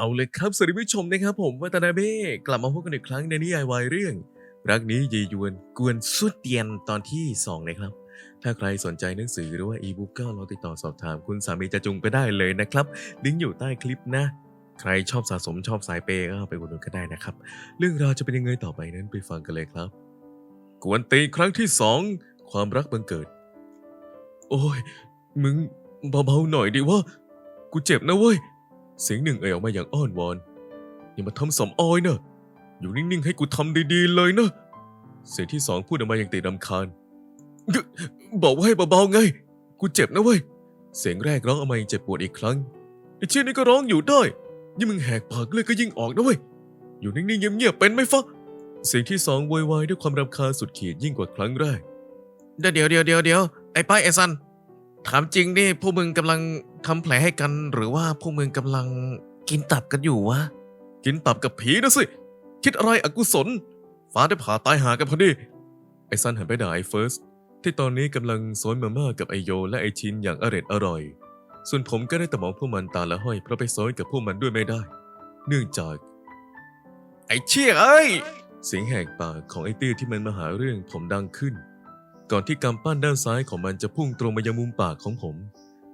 เอาเลยครับสวัสดีผู้ชมนะครับผมวัตนาเบ้กลับมาพบกันอีกครั้งในนิยายวายเรื่อง รักนี้ยียวนกวนสุดเตียนตอนที่ 2 นะครับ ถ้าใครสนใจหนังสือหรือว่าอีบุ๊กก็ลองติดต่อสอบถามคุณสามีจะจุงไปได้เลยนะครับลิงก์อยู่ใต้คลิปนะ ใครชอบสะสมชอบสายเปย์ก็ไปอุดหนุนกันได้นะครับ เรื่องราวจะเป็นยังไงต่อไปนั้นไปฟังกันเลยครับ กวนตีครั้งที่สองความรักบังเกิด โอ้ยมึงเบาๆหน่อยดิว่ากูเจ็บนะเว้ย เสียงหนึ่งเอ่ยออกมาอย่างอ้อนวอน อย่ามาทำสำออยนะ อยู่นิ่งๆ ให้กูทำดีๆ เลยนะ เสียงที่สองพูดออกมาอย่างติดรำคาญ บอกว่าให้เบาๆไง กูเจ็บนะเว้ย เสียงแรกร้องออกมาอย่างเจ็บปวดอีกครั้ง ไอ้เชี่ยนี่ก็ร้องอยู่ได้ ยิ่งมึงแหกปากเลยก็ยิ่งออกนะเว้ย อยู่นิ่งๆเงียบๆเป็นไหมฟะ เสียงที่สองโวยวายด้วยความรำคาญสุดขีดยิ่งกว่าครั้งแรก เดี๋ยวเดี๋ยวเดี๋ยวเดี๋ยวเดี๋ยวไอ้ป้ายไอ้ซัน ถามจริงนี่พวกมึงกำลังทำแผลให้กัน หรือว่าพวกมึงกำลังกินตับกันอยู่วะ กินตับกับผีนะสิ คิดอะไรอกุศล ฟ้าได้ผ่าตายหากันพอดี ไอ้ซันหันไปด่าไอ้เฟิร์สที่ตอนนี้กำลังโซนมาม่ากับไอโย และไอชินอย่างอร็ดอร่อย ส่วนผมก็ได้แต่มองพวกมันตาละห้อยเพราะไปโซนกับพวกมันด้วยไม่ได้ เนื่องจาก ไอ้เชี่ยเอ้ย เสียงแหกปากของไอ้ตี้ที่มันมาหาเรื่องผมดังขึ้น ก่อนที่กำปั้นด้านซ้ายของมันจะพุ่งตรงมายังมุมปากของผม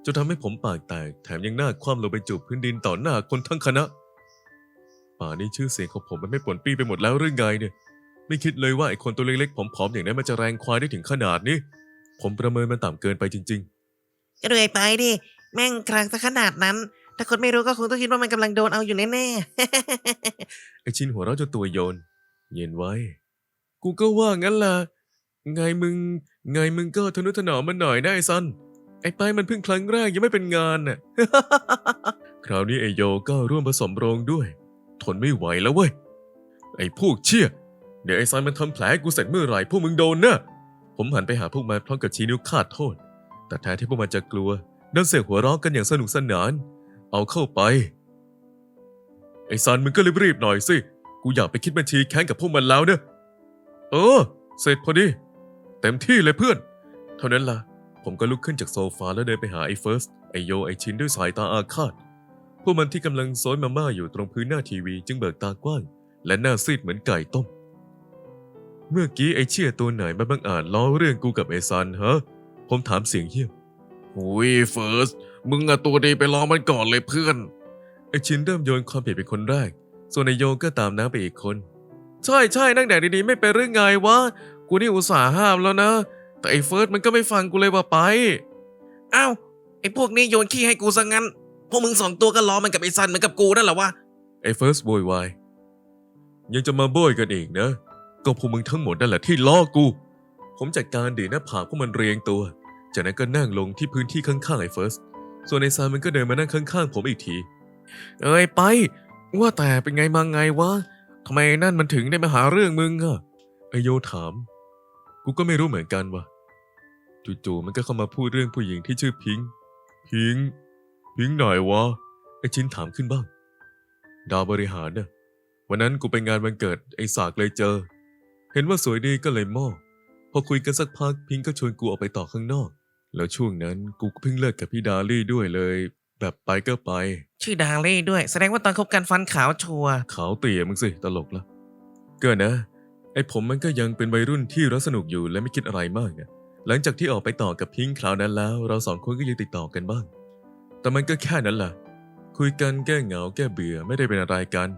จนทำให้ผมปากแตกแถมยังหน้าคว่ำลงไปจูบพื้นดินต่อหน้าคนทั้งคณะ ป่านี้ชื่อเสียงของผมมันไม่ปนปี้ไปหมดแล้วหรือไงเนี่ย ไม่คิดเลยว่าไอ้คนตัวเล็กๆผอมๆอย่างนั้นมันจะแรงควายได้ถึงขนาดนี้ ผมประเมินมันต่ำเกินไปจริงก็ดูไอ้ไปดิแม่งครั้งซะขนาดนั้น ถ้าคนไม่รู้ก็คงต้องคิดว่ามันกำลังโดนเอาอยู่แน่ๆไอ้ชินหัวเราะจนตัวโยน เย็นไว้ กูก็ว่างั้นล่ะ ไงมึง ไงมึงก็ทนุถนอมมันหน่อยได้ซัน ไอ้ไปมันเพิ่งครั้งแรกยังไม่เป็นงานน่ะ คราวนี้ไอโยก็ร่วมผสมโรงด้วย ทนไม่ไหวแล้วเว้ย ไอ้พวกเชี่ย เดี๋ยวไอ้ซันมันทำแผลให้กูเสร็จเมื่อไหร่พวกมึงโดนนะผมหันไปหาพวกมันพร้อมกับชี้นิ้วคาดโทษ แต่แท้ที่พวกมันจะกลัวดันเสียงหัวเราะกันอย่างสนุกสนาน เอาเข้าไป ไอ้ซันมึงก็รีบๆหน่อยสิ กูอยากไปคิดบัญชีแข่งกับพวกมันแล้วเนอะเออ เสร็จพอดี เต็มที่เลยเพื่อน เท่านั้นล่ะ ผมก็ลุกขึ้นจากโซฟาแล้วเดินไปหาไอ้เฟิร์ส ไอโย ไอชินด้วยสายตาอาฆาต พวกมันที่กำลังโซยมาม่าอยู่ตรงพื้นหน้าทีวีจึงเบิกตากว้าง และหน้าซีดเหมือนไก่ต้ม เมื่อกี้ไอเชี่ยตัวไหนมาบังอาจล้อเรื่องกูกับไอซันฮะ ผมถามเสียงเหี้ยมๆหุยเฟิร์ส มึงอะตัวดีไปรอมันก่อนเลยเพื่อน ไอชินเริ่มโยนความผิดเป็นคนแรก ส่วนไอโยก็ตามน้ำไปอีกคน ใช่ใช่นั่งแดดดีๆไม่เป็นเรื่องไงวะ กูนี่อุตส่าห์ห้ามแล้วนะ แต่ไอเฟิร์สมันก็ไม่ฟังกูเลยว่าไป อ้าวไอ้พวกนี้โยนขี้ให้กูซะงั้น พวกมึงสองตัวก็รอมันกับไอ้ซันเหมือนกับกูนั่นแหละวะ ไอ้เฟิร์สโวยวาย ยังจะมาโบยกันอีกนะ ก็พวกมึงทั้งหมดนั่นแหละที่ล้อกู ผมจัดการดีดหน้าผากพวกมันเรียงตัว จากนั้นก็นั่งลงที่พื้นที่ข้างๆไอ้เฟิร์ส ส่วนไอ้ซานมันก็เดินมานั่งข้างๆผมอีกที เอ้ยไป ว่าแต่เป็นไงมาไงวะทำไมนั่นมันถึงได้มาหาเรื่องมึงอะไอโยถาม กูก็ไม่รู้เหมือนกันว่ะจู่ๆมันก็เข้ามาพูดเรื่องผู้หญิงที่ชื่อพิงค์พิงค์พิงค์ไหนวะไอชินถามขึ้นบ้าง ดาวบริหารน่ะวันนั้นกูไปงานวันเกิดไอสากเลยเจอ เห็นว่าสวยดีก็เลยมอบพอคุยกันสักพักพิงค์ก็ชวนกูออกไปต่อข้างนอก แล้วช่วงนั้นกูก็เพิ่งเลิกกับพี่ดาลี่ด้วยเลย แบบไปก็ไป ชื่อดาเล่ด้วย แสดงว่าตอนคบกันฟันขาวชัวร์ขาวเตี่ยมึงสิตลกละก็นะ ไอผมมันก็ยังเป็นวัยรุ่นที่รักสนุกอยู่และไม่คิดอะไรมากนะหลังจากที่ออกไปต่อกับพิงค์คราวนั้นแล้ว เราสองคนก็ยังติดต่อกันบ้าง แต่มันก็แค่นั้นแหละ คุยกันแก้เหงาแก้เบื่อไม่ได้เป็นอะไรกัน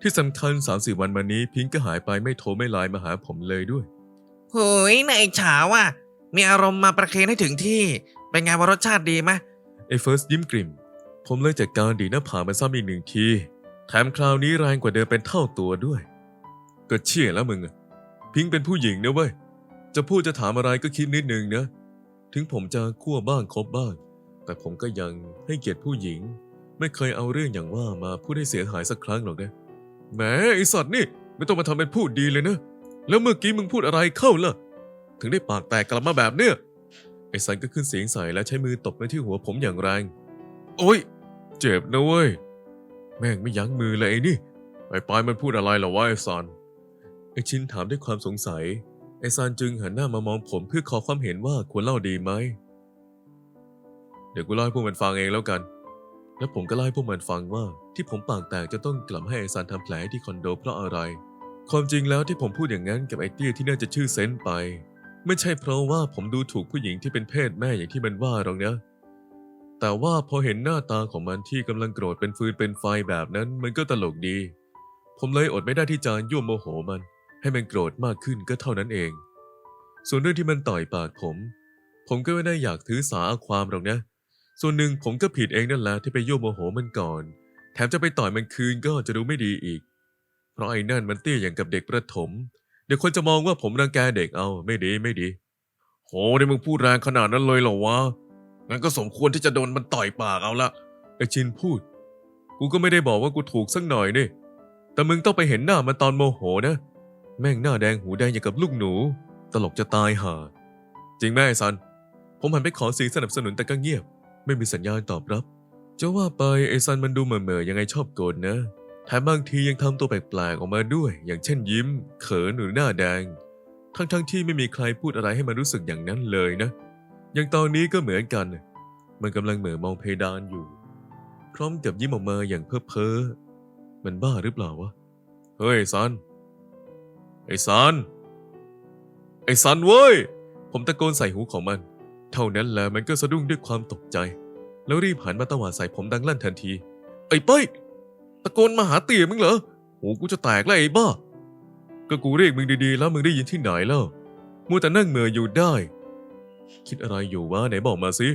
ที่สำคัญ3าสี่วันมานี้พิงค์ก็หายไปไม่โทรไม่ไลน์มาหาผมเลยด้วยโหยนายฉาว่ะมีอารมณ์มาประเคนให้ถึงที่ เป็นไงว่ารสชาติดีไหมไอ้เฟิร์สยิ้มกริ่ม ผมเลยจัดการดีดหน้าผากมันซ้ำอีกหนึ่งที แถมคราวนี้แรงกว่าเดิมเป็นเท่าตัวด้วย ก็เชี่ยแล้วมึงอะ พิงเป็นผู้หญิงนะเว้ย จะพูดจะถามอะไรก็คิดนิดนึงนะ ถึงผมจะคั่วบ้างคบบ้าง แต่ผมก็ยังให้เกียรติผู้หญิง ไม่เคยเอาเรื่องอย่างว่ามาพูดให้เสียหายสักครั้งหรอกนะแหมไอสัตว์นี่ไม่ต้องมาทำเป็นพูดดีเลยนะ แล้วเมื่อกี้มึงพูดอะไรเข้าล่ะ ถึงได้ปากแตกกลับมาแบบเนี้ยไอสันก็ขึ้นเสียงใส่และใช้มือตบไปที่หัวผมอย่างแรง โอ๊ยเจ็บนะเว้ย แม่งไม่ยั้งมือเลยไอ้นี่ ไอ้ปายมันพูดอะไรเหรอวะไอ้ซัน ไอชินถามด้วยความสงสัย ไอซันจึงหันหน้ามามองผมเพื่อขอความเห็นว่าควรเล่าดีไหม เดี๋ยวกูเล่าให้พวกมันฟังเองแล้วกัน และผมก็เล่าให้พวกมันฟังว่า ที่ผมปากแตกจะต้องกลับให้ไอซันทำแผลให้ที่คอนโดเพราะอะไร ความจริงแล้วที่ผมพูดอย่างนั้นกับไอเตี้ยที่น่าจะชื่อเซนไป ไม่ใช่เพราะว่าผมดูถูกผู้หญิงที่เป็นเพศแม่อย่างที่มันว่าหรอกนะแต่ว่าพอเห็นหน้าตาของมันที่กำลังโกรธเป็นฟืนเป็นไฟแบบนั้นมันก็ตลกดี ผมเลยอดไม่ได้ที่จะยั่วโมโหมัน ให้มันโกรธมากขึ้นก็เท่านั้นเอง ส่วนเรื่องที่มันต่อยปากผม ผมก็ไม่ได้อยากถือสาอความหรอกนะ ส่วนหนึ่งผมก็ผิดเองนั่นแหละที่ไปโยโมโหมันก่อน แถมจะไปต่อยมันคืนก็จะดูไม่ดีอีก เพราะไอ้นั่นมันเตี้ยอย่างกับเด็กประถม เดี๋ยวคนจะมองว่าผมรังแกเด็กเอาไม่ดีไม่ดี โหนี่มึงพูดแรงขนาดนั้นเลยเหรอวะ งั้นก็สมควรที่จะโดนมันต่อยปากเอาละไอชินพูด กูก็ไม่ได้บอกว่ากูถูกสักหน่อยนี่ แต่มึงต้องไปเห็นหน้ามันตอนโมโหนะ แม่งหน้าแดงหูแดงอย่างกับลูกหนู ตลกจะตายห่า จริงไหมไอ้ซัน ผมหันไปขอเสียงสนับสนุนแต่ก็เงียบ ไม่มีสัญญาณตอบรับ จะว่าไปไอ้ซันมันดูเหม่อๆยังไงชอบโกรธนะแถมบางทียังทำตัวแปลกๆออกมาด้วย อย่างเช่นยิ้ม เขินหรือหน้าแดง ทั้งๆที่ไม่มีใครพูดอะไรให้มันรู้สึกอย่างนั้นเลยนะ อย่างตอนนี้ก็เหมือนกัน มันกำลังเหม่อมองเพดานอยู่ พร้อมกับยิ้มออกมาอย่างเพ้อเพ้อมันบ้าหรือเปล่าวะ เฮ้ยซัน ไอ้ซัน ไอ้ซันเว้ย ผมตะโกนใส่หูของมัน เท่านั้นแหละมันก็สะดุ้งด้วยความตกใจ แล้วรีบหันมาตวาดใส่ผมดังลั่นทันที ไอ้เป้ยตะโกนมาหาเตี่ยมึงเหรอโหกูจะแตกแล้วไอ้บ้า ก็กูเรียกมึงดีๆ แล้วมึงได้ยินที่ไหนแล้วมัวแต่นั่งเหม่ออยู่ได้ คิดอะไรอยู่วะไหนบอกมาสิ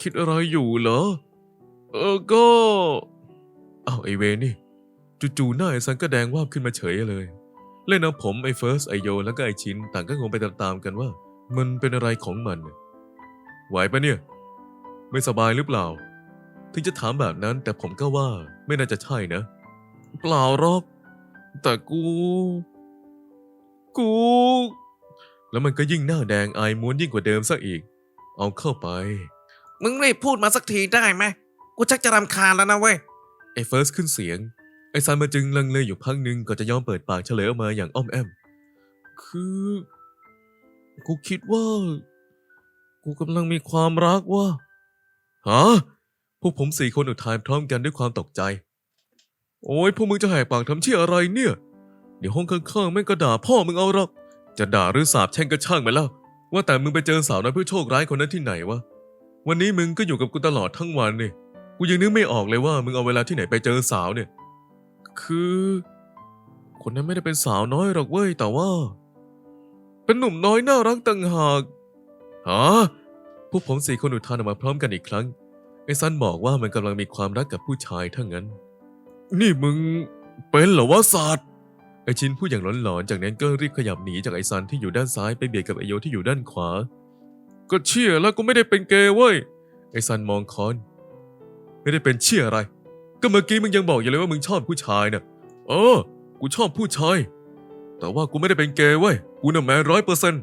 คิดอะไรอยู่เหรอ เออก็ อ้าวไอเวนี่จู่ๆหน้าไอซันก็แดงวาบขึ้นมาเฉยเลย เล่นเอาผมไอ้เฟิร์สไอโยแล้วก็ไอชินต่างก็งงไปตามๆกันว่า มันเป็นอะไรของมันน่ะไหวปะเนี่ย ไม่สบายหรือเปล่า ถึงจะถามแบบนั้นแต่ผมก็ว่าไม่น่าจะใช่นะ เปล่าหรอก แต่กู กู แล้วมันก็ยิ่งหน้าแดงอายม้วนยิ่งกว่าเดิมซะอีก เอาเข้าไป มึงรีบพูดมาสักทีได้ไหมกูชักจะรำคาญแล้วนะเว้ยไอ้เฟิร์สขึ้นเสียง ไอ้ซันมาจึงลังเลอยู่พักหนึ่งก่อนจะยอมเปิดปากเฉลยออกมาอย่างอ้อมแอม คือ กูคิดว่า กูกำลังมีความรักว่า ฮะ พวกผมสี่คนอุทานพร้อมกันด้วยความตกใจ โอ้ยพวกมึงจะแหกปากทำเชี่ยอะไรเนี่ย เดี๋ยวห้องข้างๆแม่งก็ด่าพ่อมึงเอาหรอก จะด่าหรือสาบแช่งก็ช่างไปแล้ว ว่าแต่มึงไปเจอสาวน้อยเพื่อโชคร้ายคนนั้นที่ไหนวะ วันนี้มึงก็อยู่กับกูตลอดทั้งวันนี่กูยังนึกไม่ออกเลยว่ามึงเอาเวลาที่ไหนไปเจอสาวเนี่ย คือ คนนั้นไม่ได้เป็นสาวน้อยหรอกเว้ย แต่ว่า เป็นหนุ่มน้อยน่ารักต่างหากฮะพวกผมสี่คนอุทานออกมาพร้อมกันอีกครั้ง ไอ้ซันบอกว่ามันกำลังมีความรักกับผู้ชายทั้งนั้น นี่มึงเป็นเหรอวะศาสตร์ไอชินพูดอย่างหลอนๆ จากนั้นก็รีบขยับหนีจากไอซันที่อยู่ด้านซ้ายไปเบียดกับไอโยที่อยู่ด้านขวา ก็เชื่อแล้วกูไม่ได้เป็นเกย์เว้ย ไอซันมองคอน ไม่ได้เป็นเชี่ยอะไร ก็เมื่อกี้มึงยังบอกอยู่เลยว่ามึงชอบผู้ชายน่ะเออ กูชอบผู้ชาย แต่ว่ากูไม่ได้เป็นเกย์เว้ย กูน่ะแมนร้อยเปอร์เซ็นต์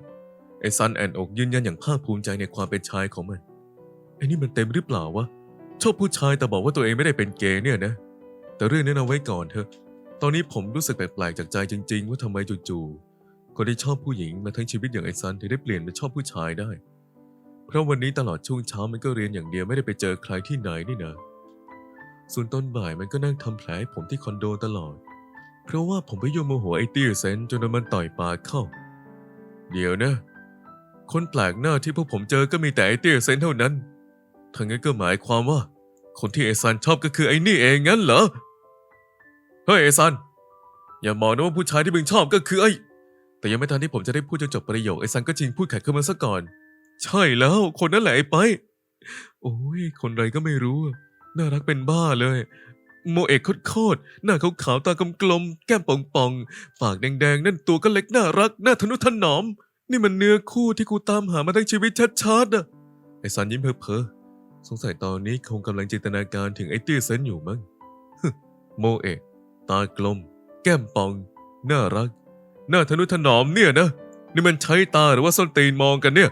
ไอ้ซันแอนอกยืนยันอย่างภาคภูมิใจในความเป็นชายของมัน ไอ้นี่มันเต็มหรือเปล่าวะ ชอบผู้ชายแต่บอกว่าตัวเองไม่ได้เป็นเกย์เนี่ยนะ แต่เรื่องนั้เอาไว้ก่อนเถอะ ตอนนี้ผมรู้สึกแปลกๆจากใจจริง ๆ ว่าทำไมจู่ๆ คนที่ชอบผู้หญิงมาทั้งชีวิตอย่างไอ้ซันถึงได้เปลี่ยนเป็นชอบผู้ชายได้ เพราะวันนี้ตลอดช่วงเช้ามันก็เรียนอย่างเดียวไม่ได้ไปเจอใครที่ไหนนี่นะ ส่วนตอนบ่ายมันก็นั่งทำแผลให้ผมที่คอนโดตลอด เพราะว่าผมไปโยมโมโหไอ้เตี้ยเซนจนมันต่อยปากเข้า เดี๋ยวนะ คนแปลกหน้าที่พวกผมเจอก็มีแต่ไอ้เตี้ยเซนเท่านั้นทั้งนั้นก็หมายความว่า คนที่ไอ้ซันชอบก็คือไอ้นี่เองงั้นเหรอ เฮ้ยไอ้ซัน อย่ามองนะว่าผู้ชายที่มึงชอบก็คือไอ้ แต่ยังไม่ทันที่ผมจะได้พูดจนจบประโยคไอ้ซันก็จริงพูดขัดขึ้นมาซะก่อน ใช่แล้วคนนั้นแหละไอ้ไป โอ้ยคนไรก็ไม่รู้ น่ารักเป็นบ้าเลย โมเอกโคตรๆหน้าขาวๆตากลมๆแก้มป่องๆปากแดงๆ นั่นตัวก็เล็กน่ารักน่าทนุถนอม นี่มันเนื้อคู่ที่กูตามหามาทั้งชีวิตชัดๆอะไอ้ซันยิ้มเพ้อๆสงสัยตอนนี้คงกำลังจินตนาการถึงไอ้เตี้ยเซนอยู่มั้งโมเอกตากลม แก้มป่อง น่ารัก น่าทนุถนอมเนี่ยนะนี่มันใช้ตาหรือว่าส้นตีนมองกันเนี่ย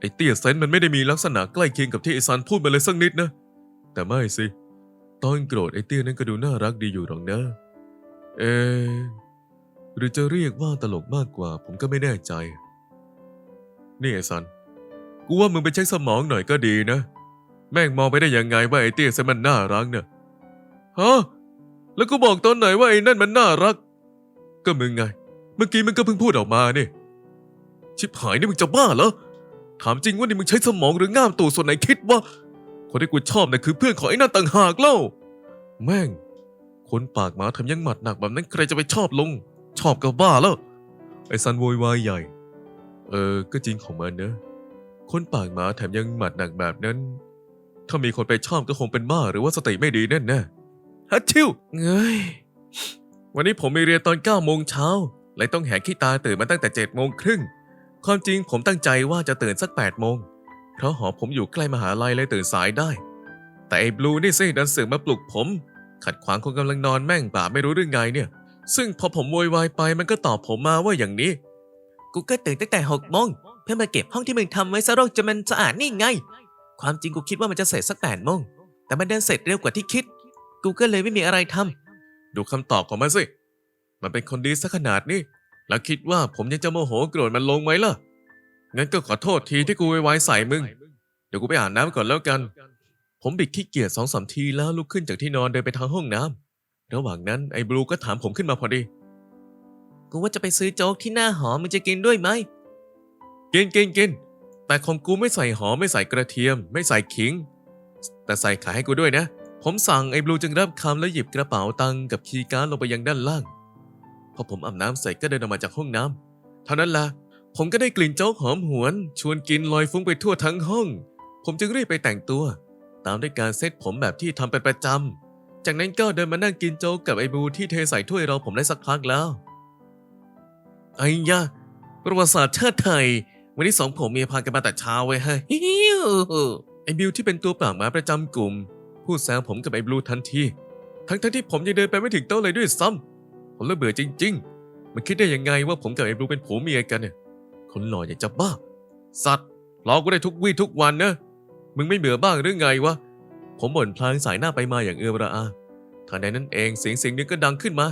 ไอ้เตี้ยเซนมันไม่ได้มีลักษณะใกล้เคียงกับที่ไอ้ซันพูดมาเลยสักนิดนะ แต่ไม่สิ ตอนโกรธไอ้เตี้ยนั้นก็ดูน่ารักดีอยู่หรอกนะ เอ หรือจะเรียกว่าตลกมากกว่า ผมก็ไม่แน่ใจ นี่ไอ้ซัน กูว่ามึงไปเช็คสมองหน่อยก็ดีนะ แม่งมองไปได้ยังไงว่าไอ้เตี้ยเซนมันน่ารักเนี่ยฮะ แล้วกูบอกตอนไหนว่าไอ้นั่นมันน่ารัก ก็มึงไง เมื่อกี้มึงก็เพิ่งพูดออกมาเนี่ยชิบหายนี่มึงจะบ้าเหรอ ถามจริงว่านี่มึงใช้สมองหรือง่ามตูดส่วนไหนคิดว่า คนที่กูชอบน่ะคือเพื่อนของไอ้นั่นต่างหากเล่า แม่ง คนปากหมาทำยังหมัดหนักแบบนั้นใครจะไปชอบลง ชอบก็บ้าแล้ว ไอ้ซันโวยวายใหญ่ เออ ก็จริงของมันนะ คนปากหมาแถมยังหมัดหนักแบบนั้น ถ้ามีคนไปชอบก็คงเป็นบ้าหรือว่าสติไม่ดีแน่แน่ฮัทชิวเงยวันนี้ผมมีเรียนตอน9โมงเช้าเลยต้องแหกขี้ตาตื่นมาตั้งแต่7โมงครึ่ง ความจริงผมตั้งใจว่าจะตื่นสัก8โมง เพราะหอผมอยู่ใกล้มหาลัยเลยตื่นสายได้ แต่ไอ้บลูนี่สิดันเสือกมาปลุกผม ขัดขวางคนกำลังนอนแม่งป่าไม่รู้เรื่องไงเนี่ย ซึ่งพอผมโวยวายไปมันก็ตอบผมมาว่าอย่างนี้ กูก็ตื่นตั้งแต่หกโมงเพื่อมาเก็บห้องที่มึงทำไว้ซะรคจะมันสะอาดนี่ไง ความจริงกูคิดว่ามันจะเสร็จสักแปดโมงแต่มันเดินเสร็จเร็วกว่าที่คิด กูก็เลยไม่มีอะไรทำดูคำตอบของมันสิ มันเป็นคนดีซะขนาดนี้ แล้วคิดว่าผมยังจะโมโหโกรธมันลงไหมล่ะ งั้นก็ขอโทษทีที่กูไวายใส่มึง เดี๋ยวกูไปอาบน้ำก่อนแล้วกัน ผมบิดขี้เกียจสองสามทีแล้วลุกขึ้นจากที่นอนเดินไปทางห้องน้ำระหว่างนั้นไอ้บลูก็ถามผมขึ้นมาพอดี กูว่าจะไปซื้อโจ๊กที่หน้าหอมึงจะกินด้วยไหม กินกินกิน แต่ของกูไม่ใส่หอมไม่ใส่กระเทียม ไม่ใส่ขิง แต่ใส่ขาให้กูด้วยนะ ผมสั่งไอ้บลูจึงรับคำแล้วหยิบกระเป๋าตังค์กับคีย์การ์ดลงไปยังด้านล่าง พอผมอาบน้ำเสร็จก็เดินออกมาจากห้องน้ำเท่านั้นล่ะ ผมก็ได้กลิ่นโจ๊กหอมหวน ชวนกินลอยฟุ้งไปทั่วทั้งห้อง ผมจึงรีบไปแต่งตัว ตามด้วยการเซ็ตผมแบบที่ทำเป็นประจำ จากนั้นก็เดินมานั่งกินโจ๊กกับไอ้บลูที่เทใส่ถ้วยเราผมได้สักพักแล้ว ไอ้ยะประวัติศาสตร์ชาติไทย วันนี้สองผมเมียพากันมาแต่เช้าเว้ยฮ้ไอ้บิวที่เป็นตัวปากหมาประจำกลุ่ม พูดแซวผมกับไอ้บลูทันทีทั้งทั้งที่ผมยังเดินไปไม่ถึงโต๊ะเลยด้วยซ้ำผมเลยเบื่อจริง ๆ มันคิดได้ยังไงว่าผมกับไอ้บลูเป็นผัวเมียกันเนี่ย คนหล่ออยากจะบ้า สัตว์ล้อกูได้ทุกวี่ทุกวันนะ มึงไม่เบื่อบ้างหรือไงวะ ผมบ่นพลางสายหน้าไปมาอย่างเอือมระอาทันใดนั้นเองเสียงเสียงหนึงก็ดังขึ้นมา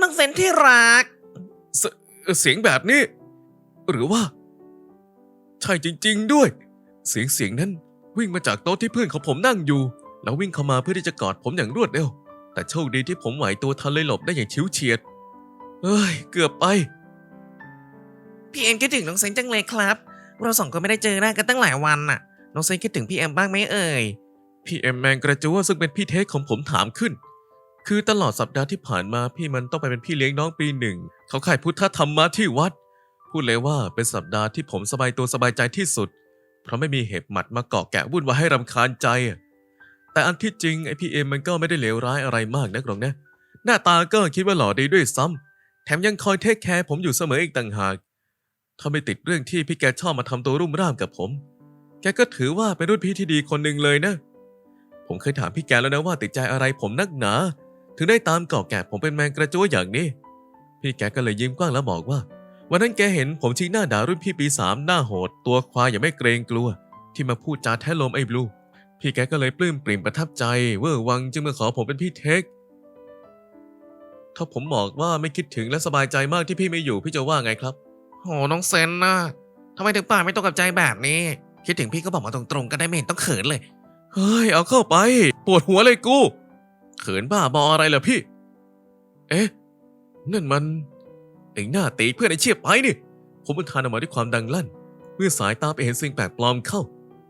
นังเซนที่รักเสเอ่อเสียงแบบนี้ หรือว่า ใช่จริง ๆ ด้วย เสียงเสียงนั้นวิ่งมาจากโต๊ะที่เพื่อนของผมนั่งอยู่ แล้ววิ่งเข้ามาเพื่อที่จะกอดผมอย่างรวดเร็ว แต่โชคดีที่ผมไหวตัวทันเลยหลบได้อย่างชิวเฉียด เอ้ย เกือบไป พี่เอ็มคิดถึงน้องเซนจังเลยครับ เราสองคนไม่ได้เจอหน้ากันตั้งหลายวันน่ะ น้องเซนคิดถึงพี่เอ็มบ้างไหมเอ่ย พี่เอ็มแมงกระจัวซึ่งเป็นพี่เทคของผมถามขึ้น คือตลอดสัปดาห์ที่ผ่านมาพี่มันต้องไปเป็นพี่เลี้ยงน้องปีหนึ่ง เขาขายพุทธธรรมมาที่วัด พูดเลยว่าเป็นสัปดาห์ที่ผมสบายตัวสบายใจที่สุด เพราะไม่มีเห็บหมัดมาเกาะแกะวุ่นวายให้รำคาญใจ แต่อันที่จริงไอพี่เอ็มมันก็ไม่ได้เลวร้ายอะไรมากนักหรอกนะ หน้าตาก็คิดว่าหล่อดีด้วยซ้ำแถมยังคอยเทคแคร์ผมอยู่เสมออีกต่างหาก ถ้าไม่ติดเรื่องที่พี่แกชอบมาทำตัวรุ่มร่ามกับผม แกก็ถือว่าเป็นรุ่นพี่ที่ดีคนหนึ่งเลยนะ ผมเคยถามพี่แกแล้วนะว่าติดใจอะไรผมนักหนา ถึงได้ตามเกาะแกะผมเป็นแมงกระจัวอย่างนี้ พี่แกก็เลยยิ้มกว้างแล้วบอกว่า วันนั้นแกเห็นผมชี้หน้าด่ารุ่นพี่ปีสามหน้าโหด ตัวควายอย่างไม่เกรงกลัว ที่มาพูดจาแท้ลมไอ้บลู พี่แกก็เลยปลื้มปริ่มประทับใจ เวอร์วังจึงมาขอผมเป็นพี่เทคถ้าผมบอกว่าไม่คิดถึงและสบายใจมากที่พี่ไม่อยู่พี่จะว่าไงครับ โหน้องเซนน่ะทำไมถึงป่าไม่ตรงกับใจแบบนี้ คิดถึงพี่ก็บอกมาตรงๆก็ได้ไม่เห็นต้องเขินเลย เฮ้ย เอาเข้าไป ปวดหัวเลยกู เขินบ้าบออะไรเหรอพี่ เอ๊ะ นั่นมันไอ้หน้าตีเพื่อนไอ้เชียบไปนี่ ผมอุทานออกมาด้วยความดังลั่น เมื่อสายตาไปเห็นสิ่งแปลกปลอมเข้า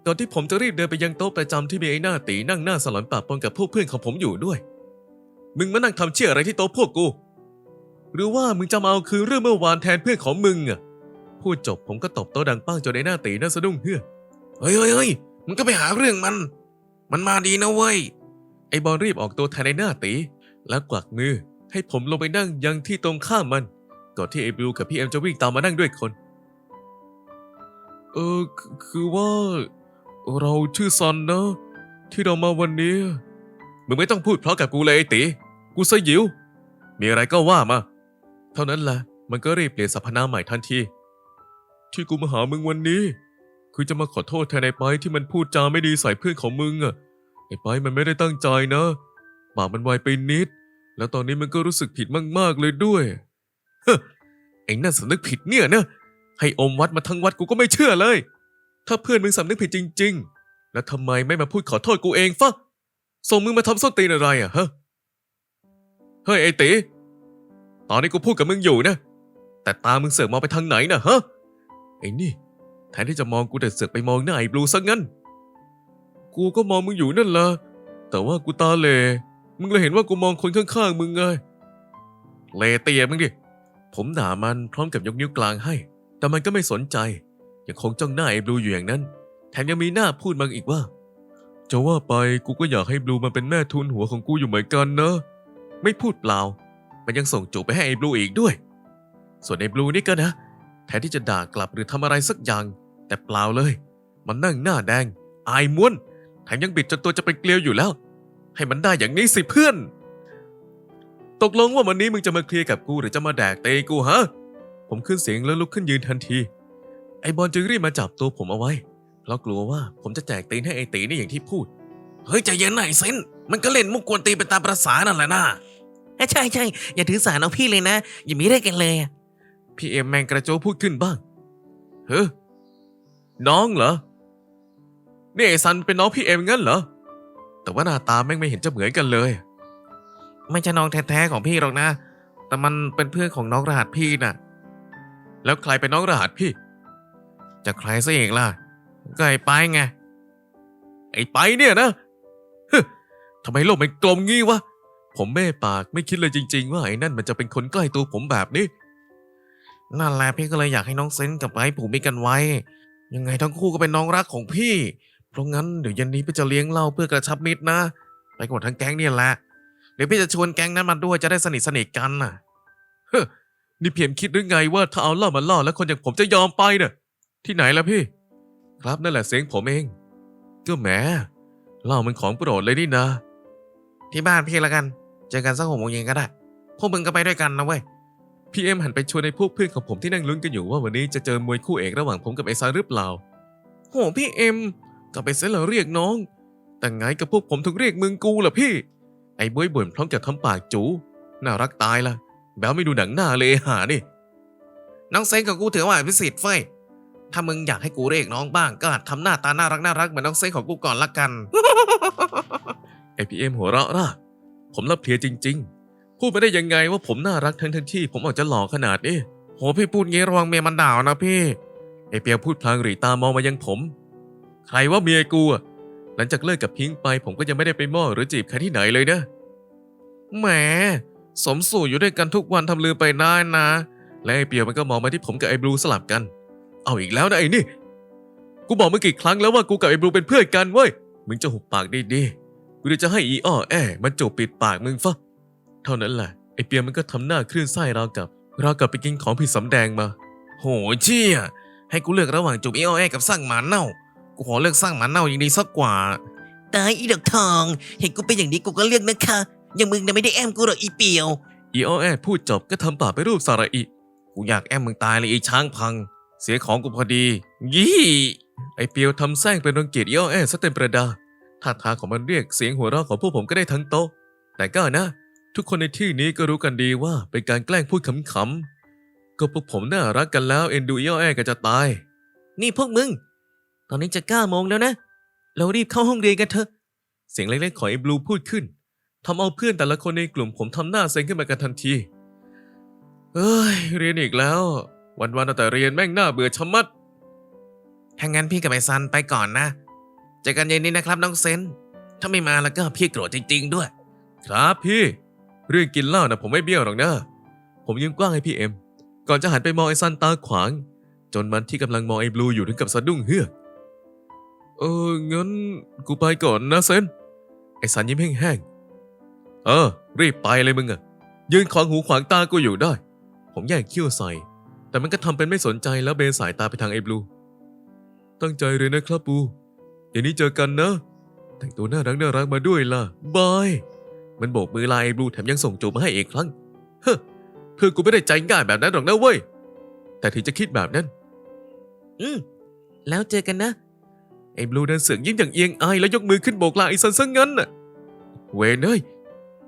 ก่อนที่ผมจะรีบเดินไปยังโต๊ะประจำที่มีไอ้หน้าตีนั่งหน้าสลอนปะปนกับพวกเพื่อนของผมอยู่ด้วย มึงมานั่งทำเชี่ยอะไรที่โต๊ะพวกกู หรือว่ามึงจะมาเอาคืนเรื่องเมื่อวานแทนเพื่อนของมึงอะ พูดจบผมก็ตบโต๊ะดังป้างจนไอ้หน้าตีน่าสะดุ้งเฮือเฮ้ยเฮ้ยเฮ้ยมึงก็ไปหาเรื่องมัน มันมาดีนะเว้ย ไอบอลรีบออกตัวแทนในหน้าตี แล้วกวักมือ ให้ผมลงไปนั่งยังที่ตรงข้ามมัน ก่อนที่ไอ้บลูกับพี่เอ็มจะวิ่งตามมานั่งด้วยคน เออคือคือว่า เราชื่อซอนนะ ที่เรามาวันนี้ มึงไม่ต้องพูดเพราะกับกูเลยไอ้ตี กูสยิว มีอะไรก็ว่ามา เท่านั้นแหละมันก็รีบเปลี่ยนสรรพนามใหม่ทันที ที่กูมาหามึงวันนี้ คือจะมาขอโทษแทนไอ้ไปที่มันพูดจาไม่ดีใส่เพื่อนของมึงอะไอ้ไปมันไม่ได้ตั้งใจนะปากมันไวไปนิด แล้วตอนนี้มันก็รู้สึกผิดมากๆเลยด้วยเฮ้อไอ้นั่นสำนึกผิดเนี่ยนะให้อมวัดมาทั้งวัดกูก็ไม่เชื่อเลย ถ้าเพื่อนมึงสำนึกผิดจริง ๆ แล้วทำไมไม่มาพูดขอโทษกูเองฟะส่งมึงมาทำส้นตีนอะไรอะฮะเฮ้ยไอ้ตีตอนนี้กูพูดกับมึงอยู่นะแต่ตามึงเสือกมองไปทางไหนนะฮะ ไอ้นี่ แทนที่จะมองกูแต่เสือกไปมองหน้าไอ้บลูซะงั้น กูก็มองมึงอยู่นั่นละแต่ว่ากูตาเหลมึงเลยเห็นว่ากูมองคนข้างๆมึงไงเลเตียมึงดิ ผมด่ามันพร้อมกับยกนิ้วกลางให้ แต่มันก็ไม่สนใจ ยังคงจ้องหน้าไอ้บลูอยู่อย่างนั้น แถมยังมีหน้าพูดมาอีกว่า จะว่าไปกูก็อยากให้บลูมันเป็นแม่ทุนหัวของกูอยู่เหมือนกันนะไม่พูดเปล่า มันยังส่งจูบไปให้ไอ้บลูอีกด้วย ส่วนไอ้บลูนี่ก็นะ แทนที่จะด่ากลับหรือทำอะไรสักอย่าง แต่เปล่าเลย มันนั่งหน้าแดง อายม้วน แถมยังบิดจนตัวจะเป็นเกลียวอยู่แล้ว ให้มันได้อย่างนี้สิเพื่อน ตกลงว่าวันนี้มึงจะมาเคลียร์กับกูหรือจะมาแดกเตะกูฮะ ผมขึ้นเสียงแล้วลุกขึ้นยืนทันที ไอบอลจึงรีบมาจับตัวผมเอาไว้ เพราะกลัวว่าผมจะแจกตีนให้ไอตีนี่อย่างที่พูด เฮ้ยใจเย็นหน่อยเซนมันก็เล่นมุกกวนตีไปตามประสานั่นแหละนะใช่ใช่อย่าถือสาเอาพี่เลยนะ อย่ามีเรื่องกันเลยอะ พี่เอ็มแมงกระโจพูดขึ้นบ้าง เฮ้น้องเหรอ นี่ไอซันเป็นน้องพี่เอ็มงั้นเหรอ แต่ว่าหน้าตาแม่งไม่เห็นจะเหมือนกันเลย ไม่ใช่น้องแท้ๆของพี่หรอกนะ แต่มันเป็นเพื่อนของน้องรหัสพี่น่ะ แล้วใครเป็นน้องรหัสพี่ จะใครซะเอีกล่ะ ก็ไอ้ไปไง ไอ้ไปเนี่ยนะฮึทำไมโลกมันกลมงี้วะ ผมแม่ปากไม่คิดเลยจริง ๆ ว่าไอ้นั่นมันจะเป็นคนใกล้ตัวผมแบบนี้ นั่นแหละพี่ก็เลยอยากให้น้องเซนกับไอ้ผูกมิตรกันไว้ ยังไงทั้งคู่ก็เป็นน้องรักของพี่ เพราะงั้นเดี๋ยวเย็นนี้พี่จะเลี้ยงเหล้าเพื่อกระชับมิตรนะ ไปกับทั้งแก๊งเนี่ยแหละ เดี๋ยวพี่จะชวนแก๊งนั้นมาด้วยจะได้สนิทสนิทกันน่ะเฮ้นี่เพียมคิดหรือไงว่าถ้าเอาเหล่ามาล่อแล้วคนอย่างผมจะยอมไปเน่ะที่ไหนล่ะพี่ ครับนั่นแหละเสียงผมเอง ก็แหมเหล้ามันของโปรดเลยนี่นะ ที่บ้านพี่ละกัน เจอกันสักหกโมงเย็นก็ได้ พวกมึงก็ไปด้วยกันนะเว้ย พีเอ็มหันไปชวนในพวกเพื่อนของผมที่นั่งลุ้นกันอยู่ว่าวันนี้จะเจอมวยคู่เอกระหว่างผมกับไอซายหรือเปล่า โหพี่เอ็มกลับไปเสียแล้วเรียกน้อง แต่ไงกับพวกผมถึงเรียกมึงกูล่ะพี่ ไอ้บวยบ่นพร้อมกับทำปากจู น่ารักตายละแบลไม่ดูหนังหน้าเลยหานี่ น้องเซนกับกูถือว่าพิเศษเฟ้ยถ้ามึงอยากให้กูเรียกน้องบ้างก็หัดทำหน้าตาน่ารักน่ารักเหมือนน้องเซนของกูก่อนละกัน ไอพีเอ็มหัวเราะร่าผมรับเพลียจริง ๆ พูดไปได้ยังไงว่าผมน่ารักทั้งทั้งที่ ผมออกจะหล่อขนาดนี้โหพี่พูดงี้ระวังเมียมันด่าวนะพี่ไอเปียวพูดพลางหรีตามองมายังผม ใครว่าเมียกูอะหลังจากเลิกกับพิงค์ไป ผมก็ยังไม่ได้ไปม่อหรือจีบใครที่ไหนเลยนะแหมสมสู่อยู่ด้วยกันทุกวันทำลืมไปได้นะ และไอเปียวมันก็มองมาที่ผมกับไอบลูสลับกัน เอาอีกแล้วนะไอ้นี่ กูบอกมึงกี่ครั้งแล้วว่ากูกับไอบลูเป็นเพื่อนกันเว้ย มึงจะหุบปากดีๆ กูเดี๋ยวจะให้อีอ้อแอมันจูบปิดปากมึงฟะ ท่านั้นแหละ ไอเปียมันก็ทำหน้าคลื่นไส้ราวกับราวกับไปกินของผิดสำแดงมา โหเชี่ยให้กูเลือกระหว่างจูบเอโอแอกับสร้างหมาเน่า กูขอเลือกสร้างหมาเน่ายังดีสักกว่า ตายอีดอกทอง เห็นกูเป็นอย่างนี้กูก็เลือกนะคะ อย่างมึงน่ะไม่ได้แอมกูหรอกอีเปียว อีอ้อแอพูดจบก็ทำปากไปรูปสาระอิกูอยากแอมมึงตายเลยไอ้ช้างพัง เสียของกูพอดี ยี่ไอเปียวทำแซงเป็นรังเกียจอีอ้อแอซะเต็มประดาท่าทางของมันเรียกเสียงหัวเราะของพวกผมก็ได้ทั้งโต๊ะแต่ก็นะ ทุกคนในที่นี้ก็รู้กันดีว่าเป็นการแกล้งพูดขำๆก็พวกผมน่ารักกันแล้วเอ็นดูอีอ้อแอกันจะตาย นี่พวกมึง ตอนนี้จะเก้าโมงแล้วนะ เรารีบเข้าห้องเรียนกันเถอะ เสียงเล็กๆของไอ้บลูพูดขึ้นทำเอาเพื่อนแต่ละคนในกลุ่มผมทำหน้าเซ็งขึ้นมากันทันที เอ้ย เรียนอีกแล้ว วันๆเอาแต่เรียนแม่งน่าเบื่อชะมัดถ้างั้นพี่กับไอ้ซันไปก่อนนะเจอกันเย็นนี้นะครับน้องเซน ถ้าไม่มาแล้วก็พี่โกรธจริง ๆ ด้วย ครับพี่ เรื่องกินเหล้านะผมไม่เบี้ยวหรอกนะ ผมยืนกว้างให้พี่เอ็ม ก่อนจะหันไปมองไอ้ซันตาขวาง จนมันที่กำลังมองไอ้บลูอยู่ถึงกับสะดุ้งเฮือก เอองั้นกูไปก่อนนะเซน ไอ้ซันยิ้มแห้งๆ เออ รีบไปเลยมึงอะยืนขวางหูขวางตากูอยู่ได้ ผมแย่งเขี้วใส่ แต่มันก็ทำเป็นไม่สนใจแล้วเบนสายตาไปทางไอ้บลู ตั้งใจเลยนะครับบูเดี๋ยวนี้เจอกันนะ แต่งตัวน่ารักน่ารักมาด้วยล่ะ บาย มันโบกมือลาไอ้บลูแถมยังส่งจูบมาให้อีกครั้ง เฮ้อเพื่อนกูไม่ได้ใจง่ายแบบนั้นหรอกนะเว้ย แต่ถึงจะคิดแบบนั้น อืม แล้วเจอกันนะ ไอ้บลูเดินเสือกยิ้มอย่างเอียงอายแล้วยกมือขึ้นโบกลาไอ้ซันซะงั้นน่ะ เวนเอ้ย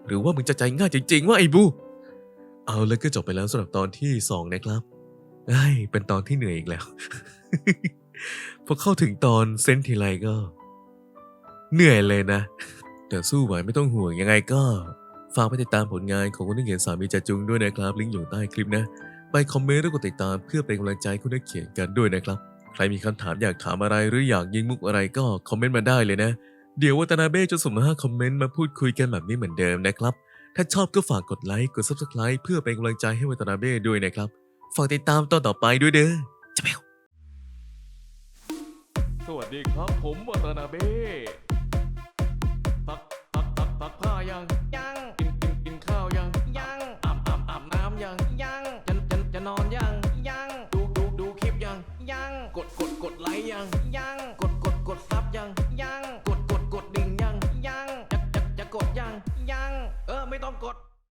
หรือว่ามึงจะใจง่ายจริง ๆ ว่าไอ้บลู เอาแล้วก็จบไปแล้วสำหรับตอนที่สองนะครับไอ้ยเป็นตอนที่เหนื่อยอีกแล้ว พอเข้าถึงตอนเซนทีไรก็ เหนื่อยเลยนะ แต่สู้ไหวไม่ต้องห่วงยังไงก็ ฝากไปติดตามผลงานของคุณนักเขียนสามีจะจุงด้วยนะครับ ลิงก์อยู่ใต้คลิปนะ ไปคอมเมนต์แล้วกดติดตามเพื่อเป็นกำลังใจคุณนักเขียนกันด้วยนะครับ ใครมีคำถามอยากถามอะไรหรืออยากยิงมุกอะไรก็คอมเมนต์มาได้เลยนะ เดี๋ยววัตนาเบ้จะส่งมาห้าคอมเมนต์มาพูดคุยกันแบบนี้เหมือนเดิมนะครับ ถ้าชอบก็ฝากกดไลค์กด subscribe เพื่อเป็นกำลังใจให้วัตนาเบ้ด้วยนะครับ ฝากติดตามตอนต่อไปด้วยเด้อจะไปสวัสดีครับผมวัตนาเบ้